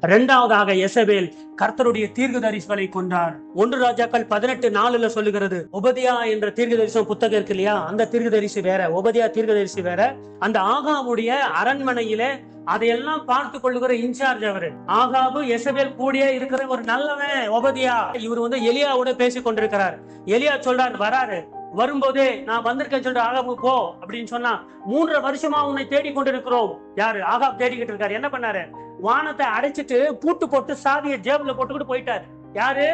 இரண்டாவதாக எசபேல் கர்த்தருடைய தீர்க்கதரிசிகளை கொண்டார் ஒன்று ராஜாக்கள் பதினெட்டு நாலுல சொல்லுகிறது உபதியா என்ற தீர்க்கதரிசனம் புத்தகம் இருக்கு இல்லையா? அந்த தீர்க்கதரிசி வேற உபதியா தீர்க்கதரிசி வேற. அந்த ஆகாவுடைய அரண்மனையில அதையெல்லாம் பார்த்து கொள்ளுகிற இன்சார்ஜ் அவரு. ஆகாபு எசபேல் கூடிய இருக்கிற ஒரு நல்லவன் உபதியா இவர் வந்து எலியாவோட பேசி கொண்டிருக்கிறார். எலியா சொல்றார் வராரு. வரும்போதே நான் வந்திருக்கேன் சொல்ற ஆகாபு போ அப்படின்னு சொன்னா மூன்றரை வருஷமா உன்னை தேடி கொண்டிருக்கிறோம். யாரு? ஆகாப் தேடிக்கிட்டு இருக்காரு. என்ன பண்ணாரு? வானத்தை அடைச்சிட்டு பூட்டு போட்டு சாவியை ஜேபில் போட்டுக்கிட்டு போயிட்டாரு. யாரு?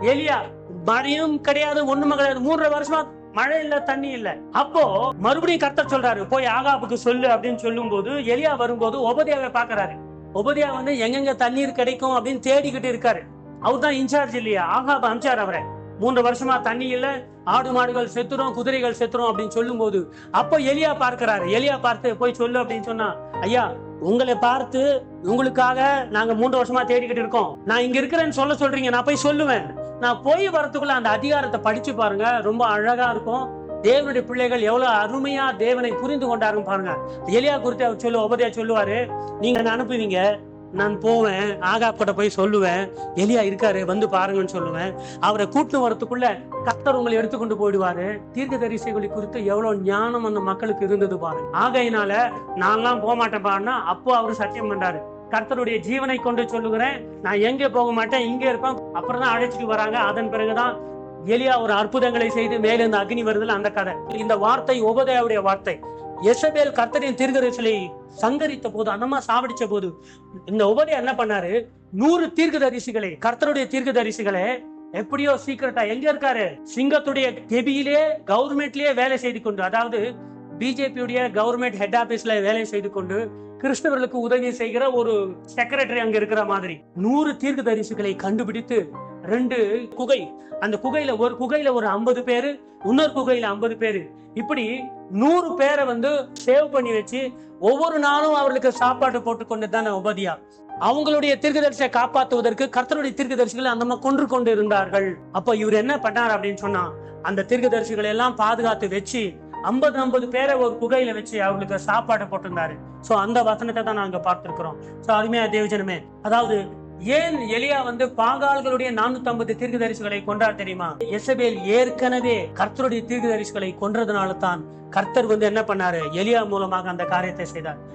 எலியா. மழையும் கிடையாது ஒண்ணுமே கிடையாது. மூன்றரை வருஷமா மழை இல்ல தண்ணி இல்ல. அப்போ மறுபடியும் கர்த்தர் சொல்றாரு போய் ஆகாபுக்கு சொல்லு அப்படின்னு சொல்லும் போது எலியா வரும்போது உபதியாவை பாக்குறாரு உபதியா வந்து எங்கெங்க தண்ணீர் கிடைக்கும்? அப்படின்னு தேடிக்கிட்டு இருக்காரு. அவர் தான் இன்சார்ஜ் இல்லையா? ஆகாப் அமிச்சார் அவரை. மூன்று வருஷமா தண்ணி இல்ல ஆடு மாடுகள் செத்துரும் குதிரைகள் செத்துரும் அப்படின்னு சொல்லும் போது அப்போ எலியா பார்க்கிறாரு. எலியா பார்த்து போய் சொல்லு அப்படின்னு சொன்னா ஐயா உங்களை பார்த்து உங்களுக்காக நாங்க மூன்று வருஷமா தேடிக்கிட்டு இருக்கோம். நான் இங்க இருக்கிறேன்னு சொல்ல சொல்றீங்க நான் போய் சொல்லுவேன். நான் போய் வரத்துக்குள்ள அந்த அதிகாரத்தை படிச்சு பாருங்க ரொம்ப அழகா இருக்கும். தேவனுடைய பிள்ளைகள் எவ்வளவு அருமையா தேவனை புரிந்து கொண்டாருன்னு பாருங்க. எலியா குறித்து அவர் சொல்லு உபதியா சொல்லுவாரு. நீங்க அனுப்புவீங்க? நான் போவேன் ஆகாப் கிட்ட போய் சொல்லுவேன் எலியா இருக்காரு வந்து பாருங்கன்னு சொல்லுவேன். அவரை கூட்டு வரத்துக்குள்ள கர்த்தர் உங்களை எடுத்துக்கொண்டு போயிடுவாரு. தீர்க்க தரிசைகளை குறித்து எவ்வளவு ஞானம் அந்த மக்களுக்கு இருந்தது பாருங்க ஆகையினால நான்லாம் போக மாட்டேன் பாருன்னா அப்போ அவர் சத்தியம் பண்றாரு. கர்த்தருடைய ஜீவனை கொண்டு சொல்லுகிறேன். நான் எங்கே போக மாட்டேன் இங்கே இருப்பேன். அப்புறம் தான் அழைச்சிட்டு வராங்க. அதன் பிறகுதான் எலியா ஒரு அற்புதங்களை செய்து மேலிருந்து அக்னி வருதுல அந்த கதை. இந்த வார்த்தை உபதேவுடைய வார்த்தை. எசபேல் கர்த்தரின் தீர்க்கதரிசிகளை சங்கரித்த போது அந்தமா சாவடிச்ச போது இந்த உபதி என்ன பண்ணாரு? நூறு தீர்க்கதரிசிகளை கர்த்தருடைய தீர்க்கதரிசிகளை எப்படியோ சீக்கிரட்டா எங்க இருக்காரு? சிங்கத்துடைய கெபியிலே கவர்மெண்ட்லயே வேலை செய்து கொண்டு அதாவது பிஜேபியுடைய கவர்மெண்ட் ஹெட் ஆபீஸ்ல வேலை செய்து கொண்டு கிறிஸ்தவர்களுக்கு உதவி செய்கிற ஒரு செக்ரட்டரி அங்க இருக்கிற மாதிரி நூறு தீர்க்கதரிசிகளை கண்டுபிடித்து ரெண்டு குகை. அந்த குகையில ஒரு குகையில ஒரு ஐம்பது பேரு இன்னொரு குகையில ஐம்பது பேரு. இப்படி நூறு பேரை வந்து சேவ் பண்ணி வச்சு ஒவ்வொரு நாளும் அவர்களுக்கு சாப்பாடு போட்டு கொண்டு தானே உபதியா? அவங்களுடைய தீர்க்கதரிசியை காப்பாற்றுவதற்கு கர்த்தருடைய தீர்க்கதரிசிகளை அந்த மாதிரி கொன்று கொண்டு இருந்தார்கள். அப்ப இவர் என்ன பண்ணார் அப்படின்னு சொன்னா அந்த தீர்க்கதரிசிகளை எல்லாம் பாதுகாத்து வச்சு ஐம்பது ஐம்பது பேரை ஒரு குகையில வச்சு அவங்களுக்கு சாப்பாடு போட்டிருந்தாரு. சோ அந்த வசனத்தை தான் நாங்க பார்த்திருக்கிறோம். சோ அருமையா தேவஜனமே அதாவது ஏன் எலியா வந்து பாகால்களுடைய நானூத்தி ஐம்பது தீர்க்கதரிசிகளை கொண்டார் தெரியுமா? எசபேல் ஏற்கனவே கர்த்தருடைய தீர்க்கதரிசிகளை கொன்றதுனால தான் கர்த்தர் வந்து என்ன பண்ணாரு? எலியா மூலமாக அந்த காரியத்தை செய்தார்.